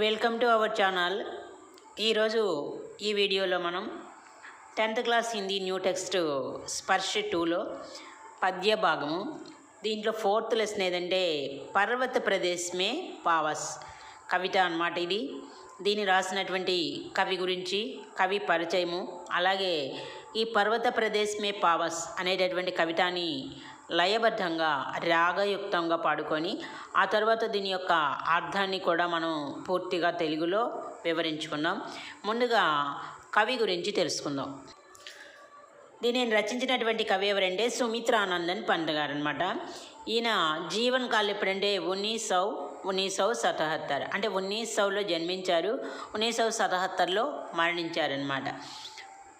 Welcome to our channel. ఈరోజు ఈ వీడియోలో మనం tenth class Hindi new text Sparsh టూలో పద్య భాగము. దీంట్లో ఫోర్త్ లెసన్ ఏదంటే పర్వత ప్రదేశమే పావస్. కవిత అనమాట ఇది. దీన్ని రాసినటువంటి కవి గురించి కవి పరిచయము అలాగే ఈ పర్వత ప్రదేశమే పావస్ అనేటటువంటి కవితాని లయబద్ధంగా రాగయుక్తంగా పాడుకొని ఆ తర్వాత దీని యొక్క అర్థాన్ని కూడా మనం పూర్తిగా తెలుగులో వివరించుకుందాం ముందుగా కవి గురించి తెలుసుకుందాం. దీనిని రచించినటువంటి కవి ఎవరంటే సుమిత్రానందన్ పంత్ గారు అనమాట ఈయన జీవన్ కాల్ ఎప్పుడంటే ఉన్నీస్ సౌ ఉన్నీస్ సౌ సతహత్తర్. అంటే ఉన్నీస్ సౌలో జన్మించారు ఉన్నీస్ సౌ సతహత్తర్లో మరణించారనమాట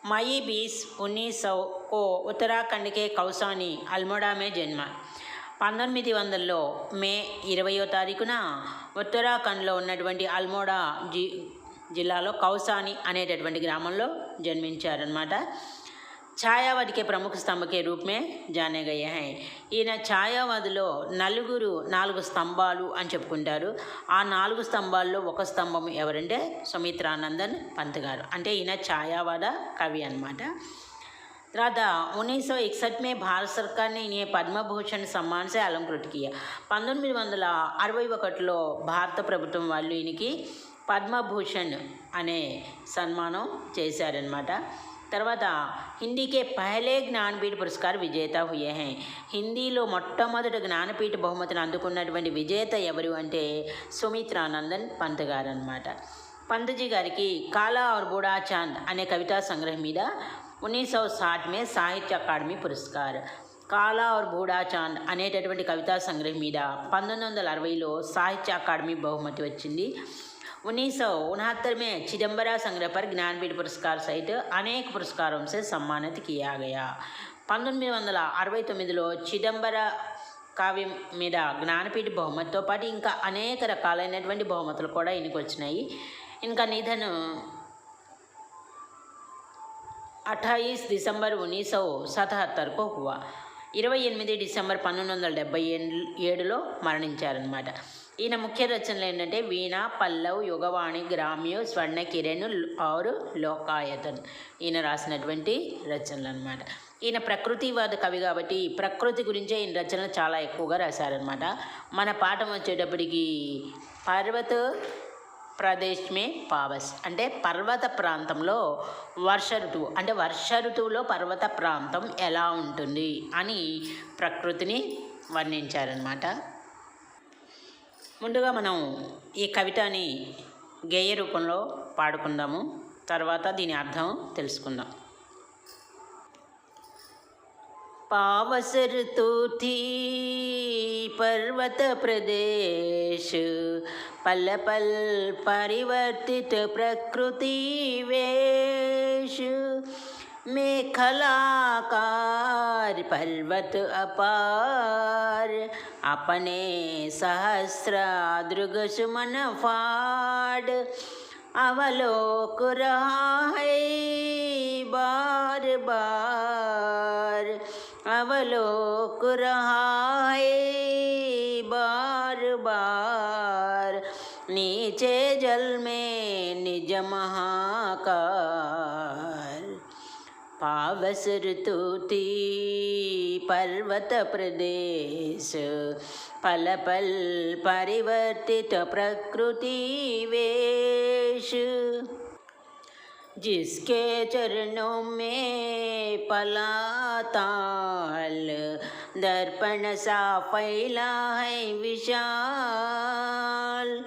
మయి బీస్ ఉన్నీస్ సౌ को ఉత్తరాఖండ్కే కౌసాని అల్మోడామే జన్మ. పంతొమ్మిది వందల్లో మే ఇరవయో తారీఖున ఉత్తరాఖండ్లో ఉన్నటువంటి అల్మోడా జి జిల్లాలో కౌసాని అనేటటువంటి గ్రామంలో జన్మించారనమాట ఛాయావధ కే ప్రముఖ స్తంభకే రూపమే జానేగయ్య ఈయన ఛాయావధిలో నలుగురు నాలుగు స్తంభాలు అని చెప్పుకుంటారు. ఆ నాలుగు స్తంభాల్లో ఒక స్తంభం ఎవరంటే సుమిత్రానందన్ పంత్ గారు. అంటే ఈయన ఛాయావాద కవి అనమాట తర్వాత उन्नीस सौ इकसठ में भारत सरकार ने इन्हें పద్మ భూషణ్ సమ్మాన్ సే అలంకృత కియా పంతొమ్మిది వందల అరవై ఒకటిలో భారత ప్రభుత్వం వాళ్ళు ఈయనకి పద్మభూషణ్ అనే సన్మానం చేశారనమాట తర్వాత హిందీకే పహలే జ్ఞానపీఠ పురస్కార్ విజేత హుయే హై హిందీలో మొట్టమొదటి జ్ఞానపీఠ బహుమతిని అందుకున్నటువంటి విజేత ఎవరు అంటే సుమిత్రానందన్ పంత్ గారు అనమాట పంత్జీ గారికి కాలా और బూడా చాంద్ అనే కవితా సంగ్రహం మీద ఉన్నీస్ సౌ సాట్ మే సాహిత్య అకాడమీ పురస్కార్ కాలా और బూడా చాంద్ అనేటటువంటి కవితా సంగ్రహం మీద పంతొమ్మిది వందల అరవైలో సాహిత్య అకాడమీ బహుమతి వచ్చింది उन्नीस सौ उनहत्तर में चिदम्बरा संग्रह पर ज्ञानपीठ पुरस्कार सहित अनेक पुरस्कारों से सम्मानित किया गया పంతొమ్మిది వందల అరవై తొమ్మిదిలో చిదంబర కావ్యం మీద జ్ఞానపీఠ బహుమతితో పాటు ఇంకా అనేక రకాలైనటువంటి బహుమతులు కూడా ఈయనకు వచ్చినాయి ఇంకా నిధన్ అఠాయిస్ డిసెంబర్ ఉన్నీస్ సౌ సతహత్తర్కు హువా. ఇరవై ఎనిమిది డిసెంబర్ పంతొమ్మిది వందల డెబ్బై ఏడులో మరణించారనమాట ఈయన ముఖ్య రచనలు ఏంటంటే వీణ పల్లవ్ యుగవాణి గ్రామ్యు స్వర్ణ కిరణ్ ఆరు లోకాయతన్ ఈయన రాసినటువంటి రచనలు అనమాట ఈయన ప్రకృతివాద కవి కాబట్టి ప్రకృతి గురించే ఈయన రచనలు చాలా ఎక్కువగా రాశారనమాట మన పాఠం వచ్చేటప్పటికి పర్వత ప్రదేశ్ మే పావస్ అంటే పర్వత ప్రాంతంలో వర్ష ఋతువు అంటే వర్ష ఋతువులో పర్వత ప్రాంతం ఎలా ఉంటుంది అని ప్రకృతిని వర్ణించారనమాట ముందుగా మనం ఈ కవితని గేయ రూపంలో పాడుకుందాము తర్వాత దీని అర్థం తెలుసుకుందాం पावस ऋतु थी पर्वत प्रदेश पल पल परिवर्तित प्रकृति वेश। मेखलाकार पर्वत अपार। अपने सहस्रादृग सुमन फाड़। अवलोक रहा है बार बार। अवलोक रहा नीचे जल में निज महाकार पावस ऋतुति पर्वत प्रदेश। पल पल परिवर्तित प्रकृति वेश। जिसके चरणों में पलाताल, दर्पण सा फैला है विशाल।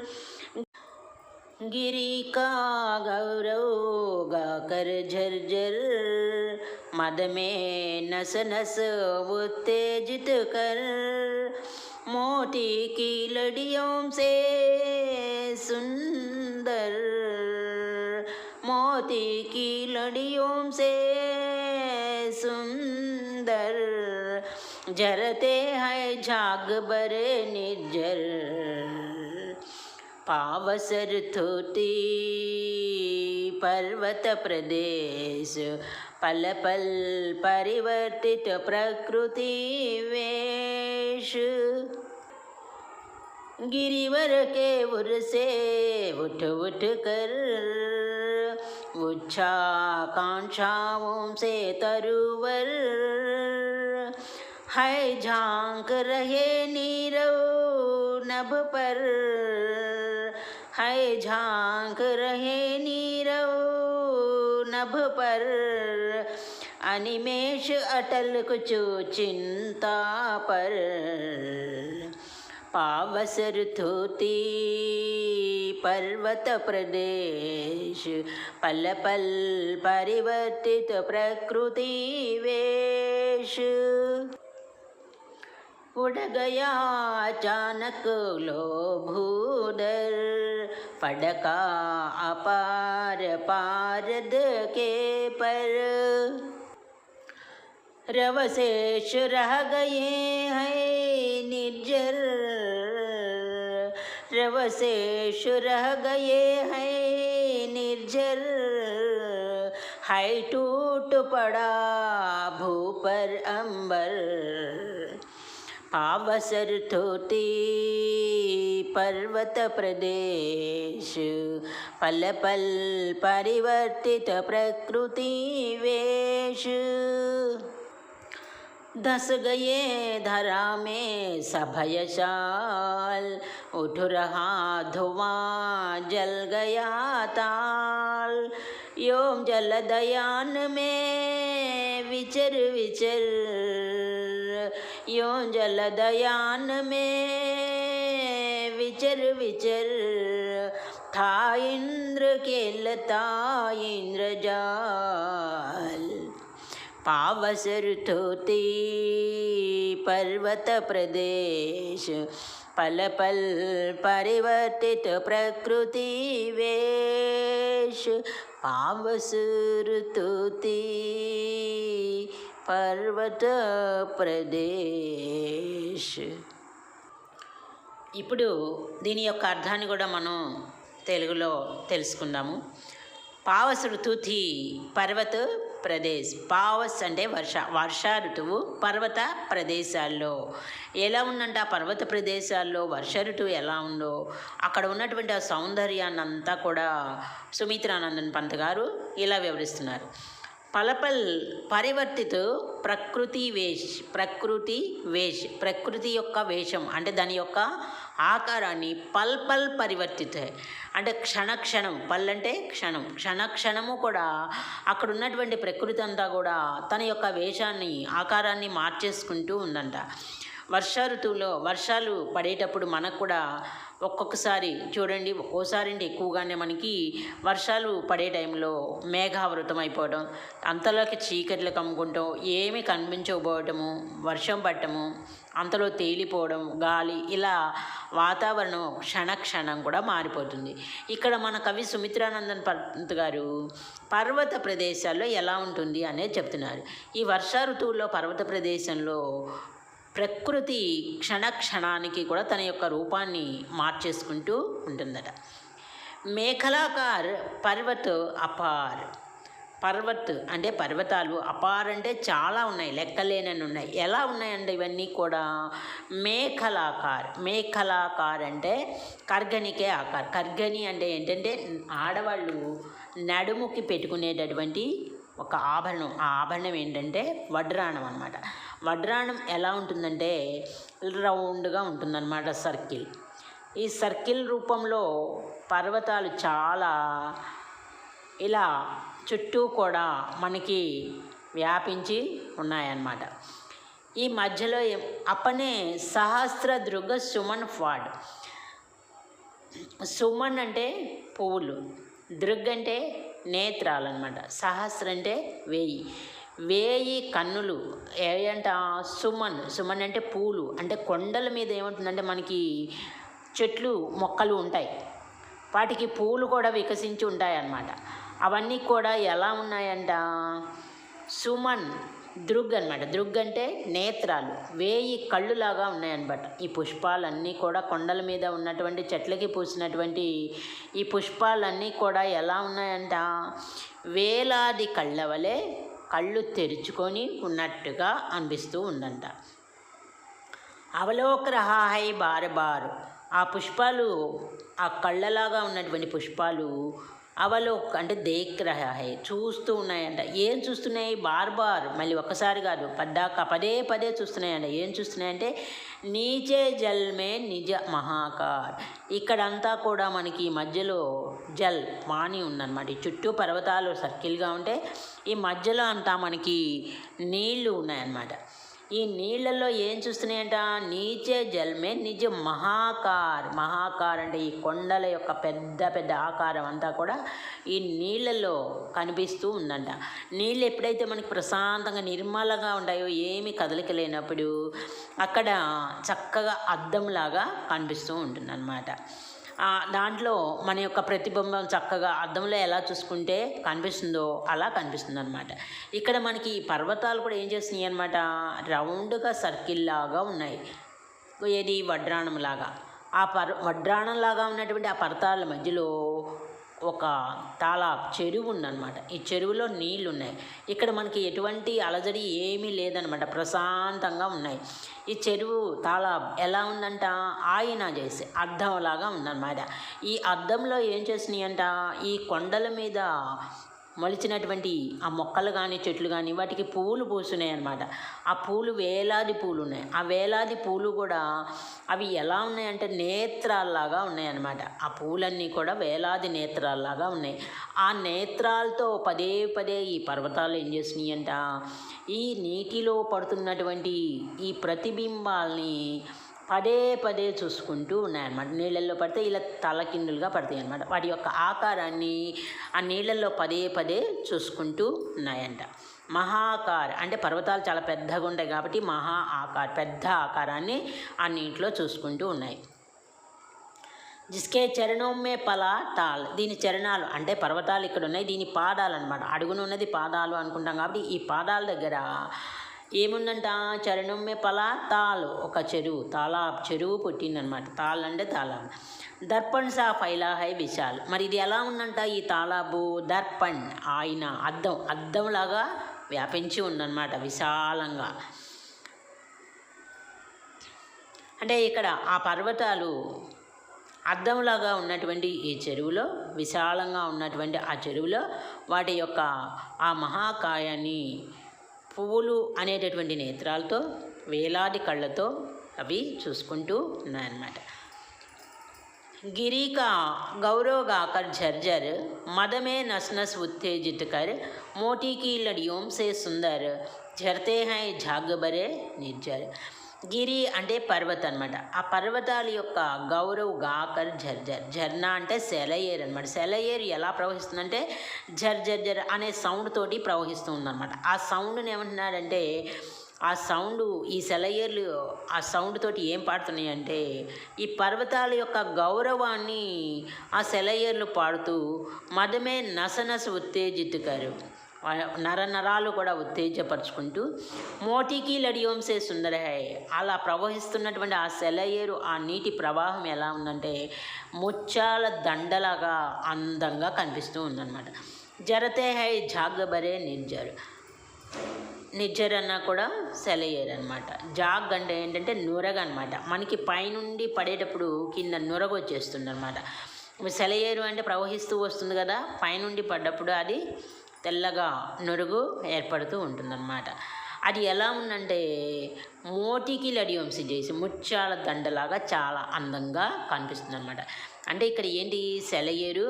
गिरी का गौरव गाकर झरझर मद में नस नस उत्तेजित कर। मोती की लड़ियों से सुंदर। मोती की लड़ियों से सुंदर। जरते हैं झाग बरे निर्जर पावस ऋतुति पर्वत प्रदेश, पल पल परिवर्तित प्रकृति वेश। गिरिवर के उर से उठ उठ कर उच्छा कांक्षाओं से तरुवर। है झाँक रहे नीरव नभ पर है झाँक रहे नीरव नभ पर। अनिमेष अटल कुछ चिंता पर। पावसर थोती पर्वत प्रदेश, पल पल परिवर्तित प्रकृति वेश। उड़ गया अचानक लो भूदर फड़का अपार पारद के पर। रवशेष रह गए हैं निर्जर रवशेष रह गए हैं निर्जर है टूट पड़ा भू पर अंबर। पावसर थोती पर्वत प्रदेश, पल पल परिवर्तित प्रकृति वेश। धस गए धरा में सभयशाल उठ रहा धुआँ, जल गया ताल। योम जल दयान में विचर विचर यूँ जलदयान में विचर विचर। था इंद्र खेलता इंद्र जाल। पावस ऋतुति, पर्वत प्रदेश। पल पल परिवर्तित प्रकृति वेश। पावस ऋतुति పర్వత ప్రదేశ్. ఇప్పుడు దీని యొక్క అర్థాన్ని కూడా మనం తెలుగులో తెలుసుకుందాము. పావస ఋతుతి పర్వత ప్రదేశ్. పావస్ అంటే వర్ష వర్ష ఋతువు పర్వత ప్రదేశాల్లో. ఎలా ఉందంటే? ఆ పర్వత ప్రదేశాల్లో వర్ష ఋతువు ఎలా ఉందో? అక్కడ ఉన్నటువంటి ఆ సౌందర్యాన్ని అంతా కూడా సుమిత్రానందన్ పంత్ గారు ఇలా వివరిస్తున్నారు. పలపల్ పరివర్తిత ప్రకృతి వేష్ ప్రకృతి వేష్ ప్రకృతి యొక్క వేషం అంటే దాని యొక్క ఆకారాన్ని పల్పల్ పరివర్తిత. అంటే క్షణ క్షణం పల్ అంటే క్షణం క్షణ క్షణము కూడా అక్కడ ఉన్నటువంటి ప్రకృతి అంతా కూడా తన యొక్క వేషాన్ని ఆకారాన్ని మార్చేసుకుంటూ ఉందంట. వర్ష ఋతువులో వర్షాలు పడేటప్పుడు మనకు కూడా ఒక్కొక్కసారి చూడండి ఒక్కోసారి అంటే ఎక్కువగానే మనకి వర్షాలు పడే టైంలో మేఘావృతం అయిపోవడం అంతలోకి చీకట్లు కమ్ముకుంటాం ఏమీ కనిపించకపోవటము వర్షం పట్టము అంతలో తేలిపోవడం గాలి ఇలా వాతావరణం క్షణ క్షణం కూడా మారిపోతుంది. ఇక్కడ మన కవి సుమిత్రానందన్ పంత్ గారు పర్వత ప్రదేశాల్లో ఎలా ఉంటుంది అనేది చెప్తున్నారు. ఈ వర్ష ఋతువుల్లో పర్వత ప్రదేశంలో ప్రకృతి క్షణ క్షణానికి కూడా తన యొక్క రూపాన్ని మార్చేసుకుంటూ ఉంటుందట. మేఖలాకార్ పర్వత్ అపార్. పర్వత్ అంటే పర్వతాలు. అపార్ అంటే చాలా ఉన్నాయి లెక్కలేనని ఉన్నాయి. ఎలా ఉన్నాయండి ఇవన్నీ కూడా? మేఖలాకార్. మేఖలాకార్ అంటే కర్గనికే ఆకార్. కర్గని అంటే ఏంటంటే ఆడవాళ్ళు నడుముకి పెట్టుకునేటటువంటి ఒక ఆభరణం. ఆ ఆభరణం ఏంటంటే వడ్రాణం అనమాట వడ్రాణం ఎలా ఉంటుందంటే రౌండ్గా ఉంటుందన్నమాట సర్కిల్. ఈ సర్కిల్ రూపంలో పర్వతాలు చాలా ఇలా చుట్టూ కూడా మనకి వ్యాపించి ఉన్నాయన్నమాట. ఈ మధ్యలో అప్పనే సహస్ర దృగ సుమన్ ఫాడ్. సుమన్ అంటే పువ్వులు. దృగ్ అంటే నేత్రాలు అనమాట సహస్ర అంటే వేయి. వేయి కన్నులు. ఏంట సుమన్. సుమన్ అంటే పూలు. అంటే కొండల మీద ఏముంటుందంటే మనకి చెట్లు మొక్కలు ఉంటాయి. వాటికి పూలు కూడా వికసించి ఉంటాయి అన్నమాట అవన్నీ కూడా ఎలా ఉన్నాయంట? సుమన్. దృగ్ అనమాట దృగ్ అంటే నేత్రాలు. వేయి కళ్ళులాగా ఉన్నాయన్నమాట. ఈ పుష్పాలన్నీ కూడా కొండల మీద ఉన్నటువంటి చెట్లకి పూసినటువంటి ఈ పుష్పాలన్నీ కూడా ఎలా ఉన్నాయంట? వేలాది కళ్ళ వలె కళ్ళు తెరుచుకొని ఉన్నట్టుగా అనిపిస్తూ ఉందంట. అవలోక్ రహా హై బార్ బార్. ఆ పుష్పాలు ఆ కళ్ళలాగా ఉన్నటువంటి పుష్పాలు అవలోక్ అంటే దేక్ చూస్తూ ఉన్నాయంట. ఏం చూస్తున్నాయి? బార్ బార్ మళ్ళీ ఒక్కసారి కాదు పద్దాక పదే పదే చూస్తున్నాయంట. ఏం చూస్తున్నాయంటే నీచే జల్ మే నిజ మహాకార్. ఇక్కడంతా కూడా మనకి ఈ మధ్యలో జల్ వాణి ఉందన్నమాట. ఈ చుట్టూ పర్వతాలు సర్కిల్గా ఉంటే ఈ మధ్యలో అంతా మనకి నీళ్ళు ఉన్నాయన్నమాట. ఈ నీళ్ళల్లో ఏం చూస్తున్నాయంట? నీచే జల్మే నిజ మహాకార్. మహాకార్ అంటే ఈ కొండల యొక్క పెద్ద పెద్ద ఆకారం అంతా కూడా ఈ నీళ్ళల్లో కనిపిస్తూ ఉందంట. నీళ్ళు ఎప్పుడైతే మనకి ప్రశాంతంగా నిర్మలంగా ఉంటాయో ఏమి కదలిక లేనప్పుడు అక్కడ చక్కగా అద్దంలాగా కనిపిస్తూ ఉంటుందన్నమాట. దాంట్లో మన యొక్క ప్రతిబింబం చక్కగా అద్దంలో ఎలా చూసుకుంటే కనిపిస్తుందో అలా కనిపిస్తుంది అనమాట ఇక్కడ మనకి పర్వతాలు కూడా ఏం చేస్తున్నాయి అనమాట రౌండ్గా సర్కిల్ లాగా ఉన్నాయి. ఏది? వడ్రాణం లాగా. ఆ పర్ వడ్రాణం లాగా ఉన్నటువంటి ఆ పర్వతాల మధ్యలో ఒక తాలాబ్ చెరువు ఉందన్నమాట. ఈ చెరువులో నీళ్ళు ఉన్నాయి ఇక్కడ మనకి ఎటువంటి అలజడి ఏమీ లేదనమాట ప్రశాంతంగా ఉన్నాయి. ఈ చెరువు తాలాబ్ ఎలా ఉందంట? ఆయన చేసి అద్దంలాగా ఉందన్నమాట. ఈ అద్దంలో ఏం చేసినాయంట? ఈ కొండల మీద మొలిచినటువంటి ఆ మొక్కలు కానీ చెట్లు కానీ వాటికి పువ్వులు పూస్తున్నాయి అనమాట ఆ పూలు వేలాది పూలు ఉన్నాయి. ఆ వేలాది పూలు కూడా అవి ఎలా ఉన్నాయంటే నేత్రాల్లాగా ఉన్నాయన్నమాట ఆ పూలన్నీ కూడా వేలాది నేత్రాల్లాగా ఉన్నాయి. ఆ నేత్రాలతో పదే పదే ఈ పర్వతాలు ఏం చేసినాయంట ఈ నీటిలో పడుతున్నటువంటి ఈ ప్రతిబింబాల్ని పదే పదే చూసుకుంటూ ఉన్నాయన్నమాట. నీళ్ళల్లో పడితే ఇలా తలకిందులుగా పడతాయి అన్నమాట. వాటి యొక్క ఆకారాన్ని ఆ నీళ్ళల్లో పదే పదే చూసుకుంటూ ఉన్నాయంట. మహాకార్ అంటే పర్వతాలు చాలా పెద్దగా ఉంటాయి కాబట్టి మహా ఆకార్ పెద్ద ఆకారాన్ని ఆ నీటిలో చూసుకుంటూ ఉన్నాయి. జిస్కే చరణోమ్మే పల తాల్ దీని చరణాలు అంటే పర్వతాలు ఇక్కడ ఉన్నాయి. దీని పాదాలు అనమాట అడుగున ఉన్నది పాదాలు అనుకుంటాం కాబట్టి ఈ పాదాల దగ్గర ఏముందంట? చరణొమ్మే పల తాలు ఒక చెరువు తాలా చెరువు పుట్టిందనమాట. తాల్ అంటే దర్పణ్స్ దర్పణ్ సా హై విశాల్. మరి ఇది ఎలా ఉందంట ఈ తాలాబు దర్పణ్ ఆయన అద్దం అద్దంలాగా వ్యాపించి ఉందన్నమాట విశాలంగా. అంటే ఇక్కడ ఆ పర్వతాలు అద్దంలాగా ఉన్నటువంటి ఈ చెరువులో విశాలంగా ఉన్నటువంటి ఆ చెరువులో వాటి యొక్క ఆ మహాకాయాన్ని పువ్వులు అనేటటువంటి నేత్రాలతో వేలాది కళ్ళతో అవి చూసుకుంటూ ఉన్నాయన్నమాట. గిరిక గౌరవగాకర్ జర్జర్ మదమే నస్ నస్ ఉత్తేజిత్ మోటీకి లడియోం సుందర్ జర్తే హై జాగబరే నిర్జర్. గిరి అంటే పర్వత అనమాట ఆ పర్వతాల యొక్క గౌరవ్ గాకర్ జర్జర్ జర్నా అంటే సెలయేర్ అనమాట సెలయేర్ ఎలా ప్రవహిస్తుందంటే జర్ జర్ అనే సౌండ్ తోటి ప్రవహిస్తుంది ఆ సౌండ్ని ఏమంటున్నాడంటే ఆ సౌండ్ ఈ సెలయేర్లు ఆ సౌండ్ తోటి ఏం పాడుతున్నాయి అంటే ఈ పర్వతాల యొక్క గౌరవాన్ని ఆ సెలయేర్లు పాడుతూ మదమే నసనస ఉత్తేజితుకారు. నర నరాలు కూడా ఉత్తేజపరుచుకుంటూ మోటికి లడియోంసే సుందర హై. అలా ప్రవహిస్తున్నటువంటి ఆ సెలయేరు ఆ నీటి ప్రవాహం ఎలా ఉందంటే ముత్యాల దండలాగా అందంగా కనిపిస్తూ ఉందన్నమాట. జరతే హై జాగబరే నిర్జరు. నిజ్జర్ అన్న కూడా సెలయేరు అనమాట జాగ్ అంటే ఏంటంటే నురగ అనమాట మనకి పైనుండి పడేటప్పుడు కింద నురగ వచ్చేస్తుంది అనమాట సెలయేరు అంటే ప్రవహిస్తూ వస్తుంది కదా పైనుండి పడ్డప్పుడు అది తెల్లగా నురుగు ఏర్పడుతూ ఉంటుందన్నమాట. అది ఎలా ఉందంటే మోటికి లడియోంసి చేసి ముత్యాల దండలాగా చాలా అందంగా కనిపిస్తుంది అనమాట అంటే ఇక్కడ ఏంటి సెలయేరు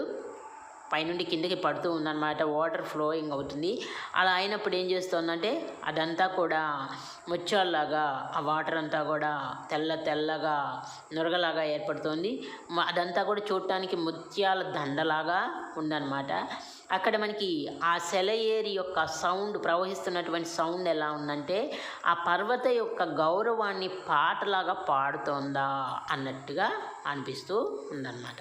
పైనుండి కిందకి పడుతూ ఉందన్నమాట. వాటర్ ఫ్లోయింగ్ అవుతుంది. అలా అయినప్పుడు ఏం చేస్తుందంటే అదంతా కూడా ముత్యాల్లాగా ఆ వాటర్ అంతా కూడా తెల్ల తెల్లగా నురగలాగా ఏర్పడుతుంది. అదంతా కూడా చూడటానికి ముత్యాల దండలాగా ఉందన్నమాట. అక్కడ మనకి ఆ సెలయేరి యొక్క సౌండ్ ప్రవహిస్తున్నటువంటి సౌండ్ ఎలా ఉందంటే ఆ పర్వత యొక్క గౌరవాన్ని పాటలాగా పాడుతోందా అన్నట్టుగా అనిపిస్తూ ఉందన్నమాట.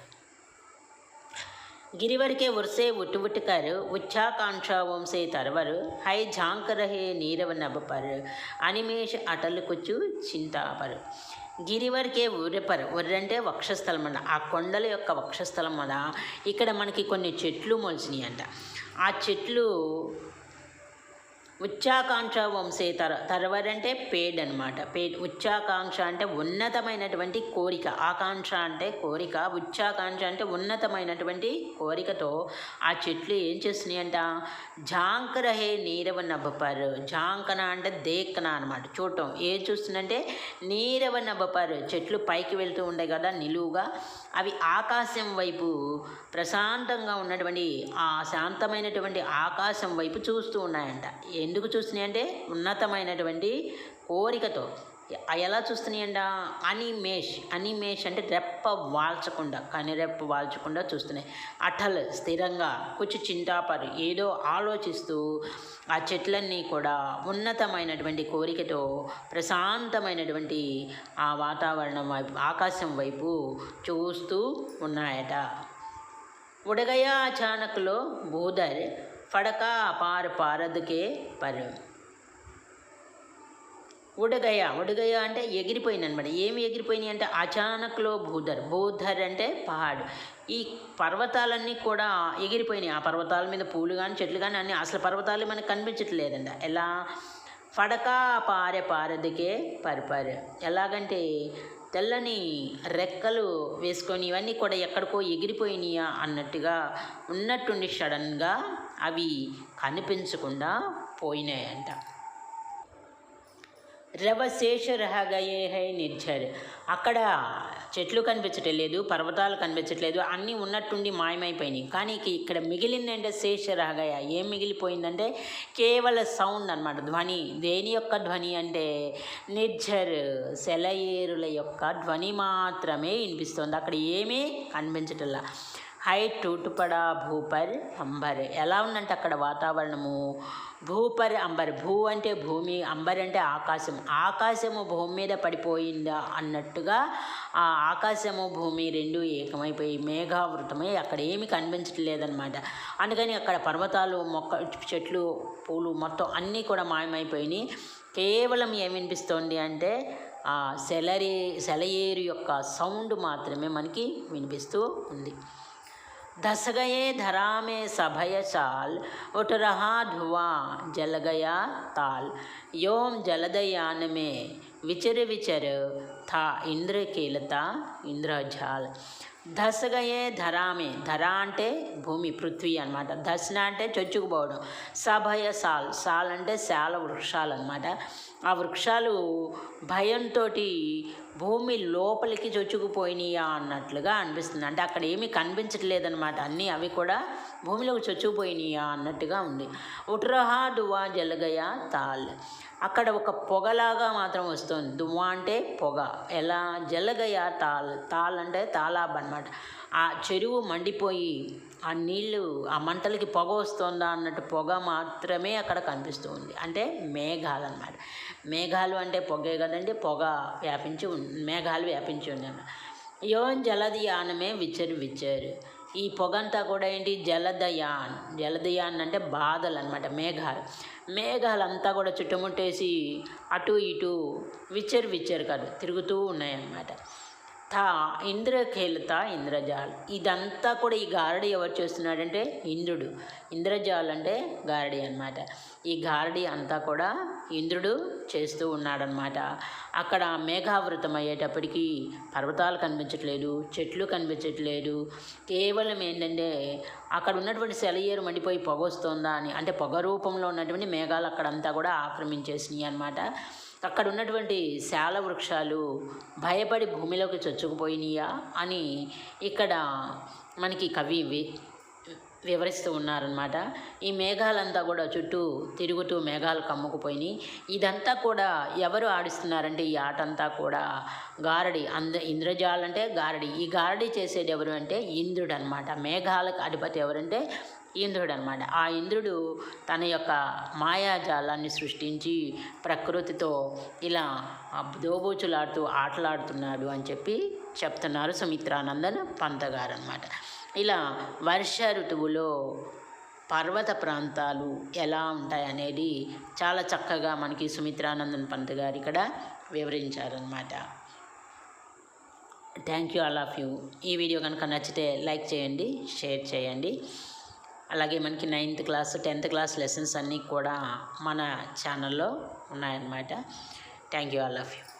ಗಿರಿವರಿಗೆ ಒರ್ಸೆ ಒಟ್ಟು ఉచ్చాకాంక్ష వంశే తరవరు హై ಹೈ నీరవ ನೀರವನ್ನಬಪರು అనిమేష్ అటలు ಕೊಚ್ಚು చింతాపరు. గిరివరకే ఉర్రెపర్ ఉర్రంటే వక్షస్థలం అంట ఆ కొండల యొక్క వక్షస్థలం అన్నమాట ఇక్కడ మనకి కొన్ని చెట్లు మొలిచినాయి అంట ఆ చెట్లు ఉచ్చాకాంక్ష వంశే తర తరవర్ అంటే పేడ్ అనమాట పేడ్ ఉచ్చాకాంక్ష అంటే ఉన్నతమైనటువంటి కోరిక. ఆకాంక్ష అంటే కోరిక ఉచ్చాకాంక్ష అంటే ఉన్నతమైనటువంటి కోరికతో ఆ చెట్లు ఏం చేస్తున్నాయంట? జాంకరహే నీరవ నభపర్. జాంకన అంటే దేక్కన అనమాట చూడటం ఏం చూస్తుందంటే నీరవ నభపర్. చెట్లు పైకి వెళ్తూ ఉంటాయి కదా నిలువుగా. అవి ఆకాశం వైపు ప్రశాంతంగా ఉన్నటువంటి ఆ శాంతమైనటువంటి ఆకాశం వైపు చూస్తూ ఉన్నాయంట. ఏ ఎందుకు చూస్తున్నాయి అంటే ఉన్నతమైనటువంటి కోరికతో. ఎలా చూస్తున్నాయంట? అనిమేష్ అనిమేష్ అంటే రెప్ప వాల్చకుండా కానీ రెప్ప వాల్చకుండా చూస్తున్నాయి. అటల్ స్థిరంగా కుచి చింతాపరు ఏదో ఆలోచిస్తూ ఆ చెట్లన్నీ కూడా ఉన్నతమైనటువంటి కోరికతో ప్రశాంతమైనటువంటి ఆ వాతావరణం వైపు ఆకాశం వైపు చూస్తూ ఉన్నాయట. ఉడగయా అచానక్లో భూధర్ படக்கா అపార పారదుకే పరు ఉడగయ ఉడగయ అంటే ఎగిరిపోయింది అనమాట ఏమి ఎగిరిపోయినాయి అంటే అచానక్లో భూధర్ భూధర్ అంటే పహాడ్. ఈ పర్వతాలన్నీ కూడా ఎగిరిపోయినాయి. ఆ పర్వతాల మీద పూలు కానీ చెట్లు కానీ అన్నీ అసలు పర్వతాలు మనకు కనిపించట్లేదండి ఎలా? ఫడకా పారె పారదికే పరిపారు ఎలాగంటే తెల్లని రెక్కలు వేసుకొని ఇవన్నీ కూడా ఎక్కడికో ఎగిరిపోయినాయా అన్నట్టుగా ఉన్నట్టుండి సడన్గా అవి కనిపించకుండా పోయినాయంట. రవశేష రహగయే హై నిర్జర్. అక్కడ చెట్లు కనిపించటం లేదు పర్వతాలు కనిపించట్లేదు అన్నీ ఉన్నట్టుండి మాయమైపోయినాయి. కానీ ఇక్కడ మిగిలిందంటే శేష రహగయ ఏం మిగిలిపోయిందంటే కేవల సౌండ్ అన్నమాట. ధ్వని దేని యొక్క ధ్వని అంటే నిర్జర్ సెలయేరుల యొక్క ధ్వని మాత్రమే వినిపిస్తుంది. అక్కడ ఏమీ కనిపించటల్లా. High టూటుపడా భూపర్ amber. ఎలా ఉందంటే అక్కడ వాతావరణము? భూపర్ అంబర్ భూ అంటే భూమి అంబర్ అంటే ఆకాశం. ఆకాశము భూమి మీద పడిపోయిందా అన్నట్టుగా ఆ ఆకాశము భూమి రెండు ఏకమైపోయి మేఘావృతమై అక్కడ ఏమి కనిపించట్లేదనమాట అందుకని అక్కడ పర్వతాలు మొక్క చెట్లు పూలు మొత్తం అన్నీ కూడా మాయమైపోయినాయి. కేవలం ఏమనిపిస్తోంది వినిపిస్తోంది అంటే ఆ సెలరే సెలయేరు యొక్క సౌండ్ మాత్రమే మనకి వినిపిస్తూ ఉంది. धस गए धरा में सभय साल उठ रहा धुआं जल गया ताल योम जलदयान में विचर विचर था इंद्र केलता इंद्रजाल ధస్ గయే ధరామే ధర అంటే భూమి పృథ్వీ అనమాట దశన అంటే చొచ్చుకుపోవడం సభయ సాల్ సాల్ అంటే శాల వృక్షాలు అనమాట ఆ వృక్షాలు భయంతో భూమి లోపలికి చొచ్చుకుపోయినాయా అన్నట్లుగా అనిపిస్తుంది. అంటే అక్కడ ఏమీ కనిపించట్లేదనమాట అన్నీ అవి కూడా భూమిలోకి చొచ్చుకుపోయినాయా అన్నట్టుగా ఉంది. ఉట్రహా దువా జలగయ తాల్ అక్కడ ఒక పొగలాగా మాత్రం వస్తుంది. దువ్వా అంటే పొగ. ఎలా? జలగయ తాల్ తాల్ అంటే తాలాబ్ అనమాట ఆ చెరువు మండిపోయి ఆ నీళ్ళు ఆ మంటలకి పొగ వస్తుందా అన్నట్టు పొగ మాత్రమే అక్కడ కనిపిస్తూ ఉంది. అంటే మేఘాలు అన్నమాట. మేఘాలు అంటే పొగే కదండి పొగ వ్యాపించి మేఘాలు వ్యాపించి ఉంది యోన్ జలదయానమే విచ్చరు విచ్చరు. ఈ పొగంతా కూడా ఏంటి? జలదయాన్. జలదయాన్ అంటే బాధలు అనమాట మేఘాలు. మేఘాలంతా కూడా చుట్టుముట్టేసి అటు ఇటు విచ్చరు విచ్చరు కాదు తిరుగుతూ ఉన్నాయన్నమాట. తా ఇంద్రఖేలత ఇంద్రజాల్. ఇదంతా కూడా ఈ గారడి ఎవరు చేస్తున్నాడంటే ఇంద్రుడు. ఇంద్రజాల్ అంటే గారడి అనమాట ఈ గారడి అంతా కూడా ఇంద్రుడు చేస్తూ ఉన్నాడనమాట అక్కడ మేఘావృతం అయ్యేటప్పటికి పర్వతాలు కనిపించట్లేదు చెట్లు కనిపించట్లేదు. కేవలం ఏంటంటే అక్కడ ఉన్నటువంటి సెలయేరు మండిపోయి పొగ వస్తుందా అని అంటే పొగ రూపంలో ఉన్నటువంటి మేఘాలు అక్కడంతా కూడా ఆక్రమించేసినాయి అనమాట అక్కడ ఉన్నటువంటి శాల వృక్షాలు భయపడి భూమిలోకి చొచ్చుకుపోయినాయా అని ఇక్కడ మనకి కవి వి- వివరిస్తూ ఉన్నారనమాట ఈ మేఘాలంతా కూడా చుట్టూ తిరుగుతూ మేఘాలు కమ్ముకుపోయినాయి. ఇదంతా కూడా ఎవరు ఆడిస్తున్నారంటే ఈ ఆట అంతా కూడా గారడి అంద ఇంద్రజాలంటే గారడి. ఈ గారడి చేసేది ఎవరు అంటే ఇంద్రుడు అనమాట మేఘాలకు అధిపతి ఎవరంటే ఇంద్రుడు అనమాట ఆ ఇంద్రుడు తన యొక్క మాయాజాలాన్ని సృష్టించి ప్రకృతితో ఇలా దోబూచులాడుతూ ఆటలాడుతున్నాడు అని చెప్పి చెప్తున్నారు సుమిత్రానందన్ పంతగారు అనమాట ఇలా వర్ష ఋతువులో పర్వత ప్రాంతాలు ఎలా ఉంటాయి అనేది చాలా చక్కగా మనకి సుమిత్రానందన్ పంత్ గారు ఇక్కడ వివరించారనమాట. Thank you all of you. ఈ వీడియో కనుక నచ్చితే లైక్ చేయండి షేర్ చేయండి. అలాగే మనకి ninth class tenth class lessons అన్నీ కూడా మన ఛానల్లో ఉన్నాయన్నమాట. Thank you all of you.